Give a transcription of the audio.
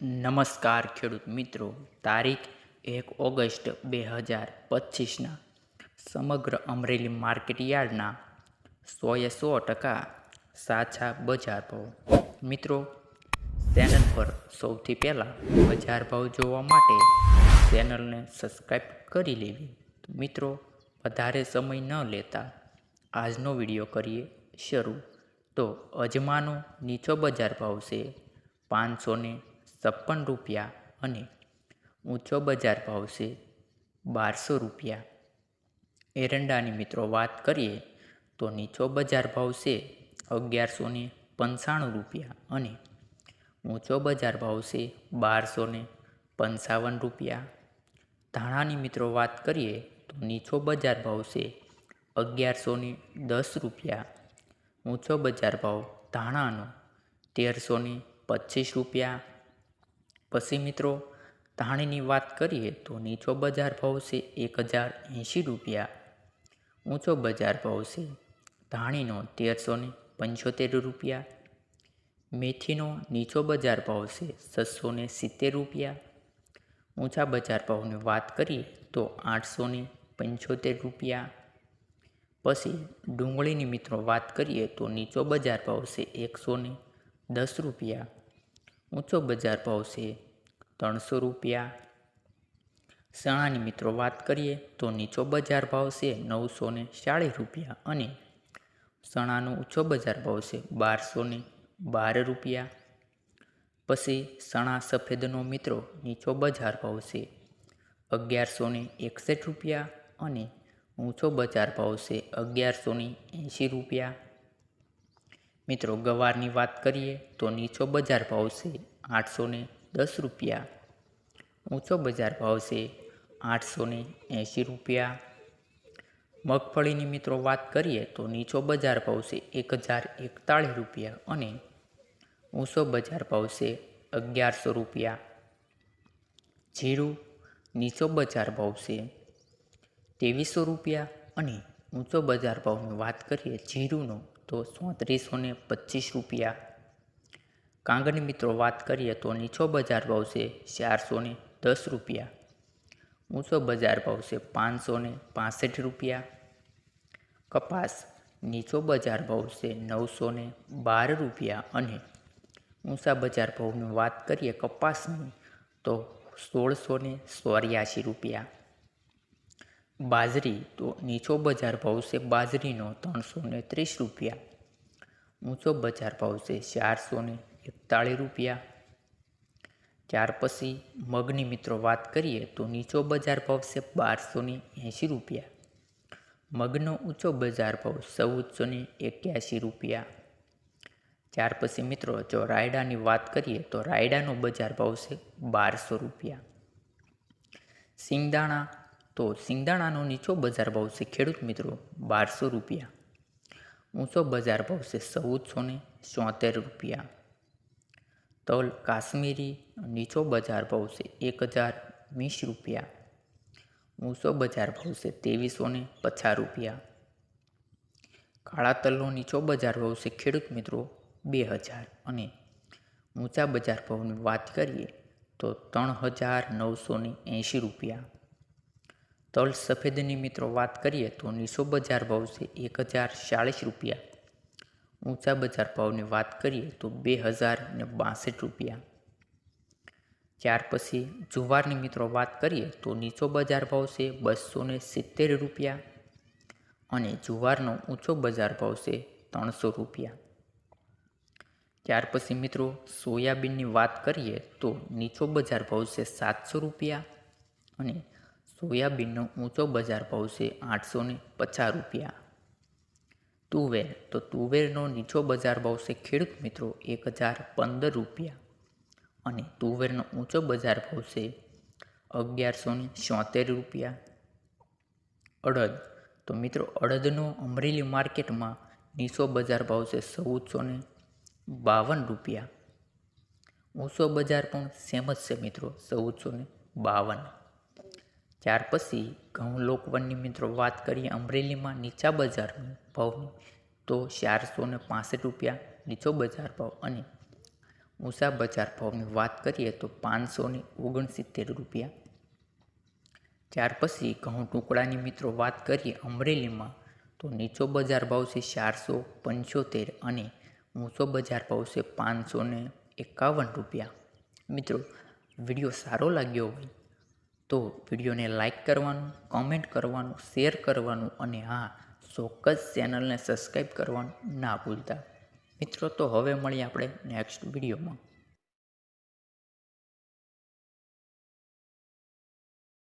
નમસ્કાર ખેડૂત મિત્રો. તારીખ એક ઓગસ્ટ બે હજાર પચીસના. સમગ્ર અમરેલી માર્કેટ યાર્ડના સોએ સો ટકા સાચા બજાર ભાવ. મિત્રો, ચેનલ પર સૌથી પહેલાં બજાર ભાવ જોવા માટે ચેનલને સબસ્ક્રાઈબ કરી લેવી. મિત્રો, વધારે સમય ન લેતા આજનો વીડિયો કરીએ શરૂ. તો અજમાનો નીચો બજાર ભાવ છે પાંચસો ને છપ્પન રૂપિયા અને ઊંચો બજાર ભાવ છે બારસો રૂપિયા. એરંડાની મિત્રો વાત કરીએ તો નીચો બજાર ભાવ છે અગિયારસો ને પંચાણું રૂપિયા અને ઊંચો બજાર ભાવ છે બારસો ને પંચાવન રૂપિયા. ધાણાની મિત્રો વાત કરીએ તો નીચો બજાર ભાવ છે અગિયારસો ને દસ રૂપિયા. ઊંચો બજાર ભાવ ધાણાનો તેરસો ને પચીસ રૂપિયા. પછી મિત્રો, ધાણીની વાત કરીએ તો નીચો બજાર ભાવ છે એક હજાર એંશી રૂપિયા. ઊંચો બજાર ભાવ છે ધાણીનો તેરસો ને પંચોતેર રૂપિયા. મેથીનો નીચો બજાર ભાવ છે છસો ને સિત્તેર રૂપિયા. ઊંચા બજાર ભાવની વાત કરીએ તો આઠસો ને પંચોતેર રૂપિયા. પછી ડુંગળીની મિત્રો વાત કરીએ તો નીચો બજાર ભાવ છે એકસો ને દસ રૂપિયા. ઊંચો બજાર ભાવ છે ત્રણસો રૂપિયા. ચણાની મિત્રો વાત કરીએ તો નીચો બજાર ભાવ છે નવસો ને ચાળીસ રૂપિયા અને ચણાનો ઊંચો બજાર ભાવ છે બારસો ને બાર રૂપિયા. પછી ચણા સફેદનો મિત્રો નીચો બજાર ભાવ છે અગિયારસો ને એકસઠ રૂપિયા અને ઊંચો બજાર ભાવ છે અગિયારસો ને એંશી રૂપિયા. મિત્રો ગવારની વાત કરીએ તો નીચો બજાર ભાવ છે આઠસો ને દસ રૂપિયા. ઊંચો બજાર ભાવ છે આઠસો ને એંશી રૂપિયા. મગફળીની મિત્રો વાત કરીએ તો નીચો બજાર ભાવ છે એક હજાર એકતાળીસ રૂપિયા અને ઊંચો બજાર ભાવ છે અગિયારસો રૂપિયા. જીરું નીચો બજાર ભાવ છે ત્રેવીસો રૂપિયા અને ઊંચો બજાર ભાવની વાત કરીએ જીરુંનો તો ચોત્રીસો ને પચીસ રૂપિયા. કાંગની મિત્રો વાત કરીએ તો નીચો બજાર ભાવ છે ચારસો ને દસ રૂપિયા. ઊંચો બજાર ભાવ છે પાંચસો ને પાસઠ રૂપિયા. કપાસ નીચો બજાર ભાવ છે નવસો ને બાર રૂપિયા અને ઊંચા બજાર ભાવની વાત કરીએ કપાસની તો સોળસો ને ચોર્યાસી રૂપિયા. બાજરી તો નીચો બજાર ભાવ છે બાજરીનો ત્રણસો ને ત્રીસ રૂપિયા. ઊંચો બજાર ભાવ છે ચારસો ને એકતાળીસ રૂપિયા. ત્યાર પછી મગની મિત્રો વાત કરીએ તો નીચો બજાર ભાવ છે બારસોની એંશી રૂપિયા. મગનો ઊંચો બજાર ભાવ ચૌદસો ને એક્યાસી રૂપિયા. ત્યાર પછી મિત્રો જો રાયડાની વાત કરીએ તો રાયડાનો બજાર ભાવ છે બારસો રૂપિયા. સિંગદાણા, તો સિંગદાણાનો નીચો બજાર ભાવ છે ખેડૂત મિત્રો બારસો રૂપિયા. ઊંચો બજાર ભાવ છે ચૌદસો ને રૂપિયા. તલ, કાશ્મીરી નીચો બજાર ભાવ છે એક હજાર વીસ રૂપિયા. ઊંચો બજાર ભાવ છે ત્રેવીસો ને પચાસ રૂપિયા. કાળા તલનો નીચો બજાર ભાવ છે ખેડૂત મિત્રો બે હજાર. અને ઊંચા બજાર ભાવની વાત કરીએ તો ત્રણ હજાર નવસો ને એંશી રૂપિયા. તલ સફેદની મિત્રો વાત કરીએ તો નીચો બજાર ભાવ છે એક હજાર ચાળીસ રૂપિયા. ઊંચા બજાર ભાવની વાત કરીએ તો બે હજાર ને બાસઠ રૂપિયા. ત્યાર પછી જુવારની મિત્રો વાત કરીએ તો નીચો બજાર ભાવ છે બસો ને સિત્તેર રૂપિયા અને જુવારનો ઊંચો બજાર ભાવ છે ત્રણસો રૂપિયા. ત્યાર પછી મિત્રો સોયાબીનની વાત કરીએ તો નીચો બજાર ભાવ છે સાતસો રૂપિયા અને સોયાબીનનો ઊંચો બજાર ભાવ છે આઠસો પચાસ રૂપિયા. તુવેર. તો તુવેરનો નીચો બજાર ભાવ છે ખેડૂત મિત્રો એક હજાર પંદર રૂપિયા. અને તુવેરનો ઊંચો બજાર ભાવ છે અગિયારસો ને છોતેર રૂપિયા. અડદ. તો મિત્રો અડદનો અમરેલી માર્કેટમાં નીચો બજાર ભાવ છે ચૌદસો ને બાવન રૂપિયા. ઊંચો બજાર પણ સેમ જ છે મિત્રો ચૌદસો ને બાવન. ત્યાર પછી ઘઉં લોકવનની મિત્રો વાત કરીએ અમરેલીમાં નીચા બજારની ભાવની, તો ચારસો ને પાસઠ રૂપિયા નીચો બજાર ભાવ અને ઊંચા બજાર ભાવની વાત કરીએ તો પાંચસો ને ઓગણસિત્તેર રૂપિયા. ત્યાર પછી ઘઉં ટુકડાની મિત્રો વાત કરીએ અમરેલીમાં, તો નીચો બજાર ભાવ છે ચારસો પંચોતેર અને ઊંચો બજાર ભાવ છે પાંચસો એકાવન રૂપિયા. મિત્રો, વીડિયો સારો લાગ્યો હોય તો વિડીયોને લાઇક કરવાનું કોમેન્ટ કરવાનું શેર કરવાનું અને હા, ચોક્કસ ચેનલને સબસ્ક્રાઈબ કરવાનું ના ભૂલતા. મિત્રો, તો હવે મળીએ આપણે નેક્સ્ટ વિડીયોમાં.